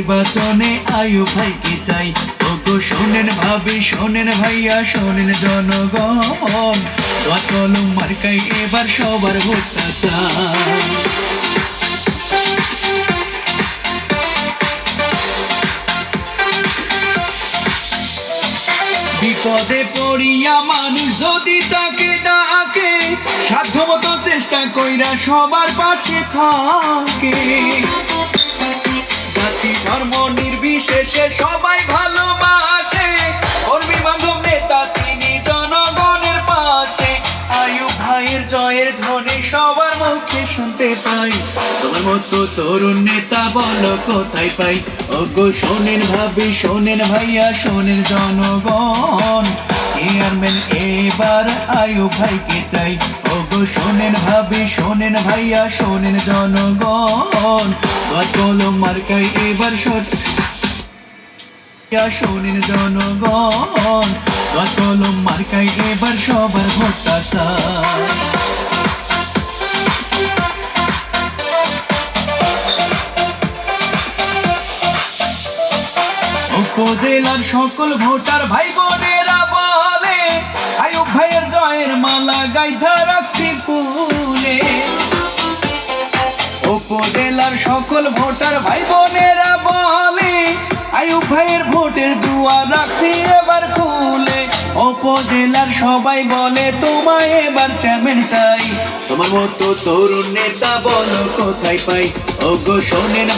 নির্বাচনে আয়ু ভাইকে চাই? ওগো শোনেন ভাবি, শোনেন ভাইয়া, শোনেন জনগণ। দোয়া মার্কাই এবার সবার ভোটটা চাই। বিপদে পড়িয়া মানুষ যদি তাকে ডাকে, সাধ্যমতো চেষ্টা কইরা সবার পাশে থাকে। ধর্ম নির্বিশেষে সবাই ভালোবাসে। কর্মী বান্ধব নেতা তিনি জনগণের পাশে। আয়ু ভাইয়ের জয়ের ধ্বনি সবার মুখে শুনতে পাই। তোমার মতো তরুণ নেতা বলো কোথায় পাই? ওগো শোনেন ভাবি, শোনেন ভাইয়া, শোনেন জনগণ। চেয়ারম্যান এবার আয়ু ভাইকে চাই। ওগো, শোনেন ভাবি, শোনেন ভাইয়া, শোনেন জনগণ। কলম মার্কাই এবার সট শোনেন জনগণ। কলম মার্কাই এবার সবার ভোটটা চাই। উপজেলার সকল ভোটার ভাই বোনেরা আয়ুব ভাইয়ের জয়ের মালা গাইধা রাখছি ফুলে। উপজেলার সকল ভোটার ভাই বোনেরা বলে আয়ুব ভাইয়ের ভোটের দুয়ার রাখছি এবার খুলে। উপজেলার সবাই বলে, তোমায় এবার চেয়ারম্যান চাই। তোমার মতো তরুণ নেতা বলো কোথায় পাই? ওগো শোনেন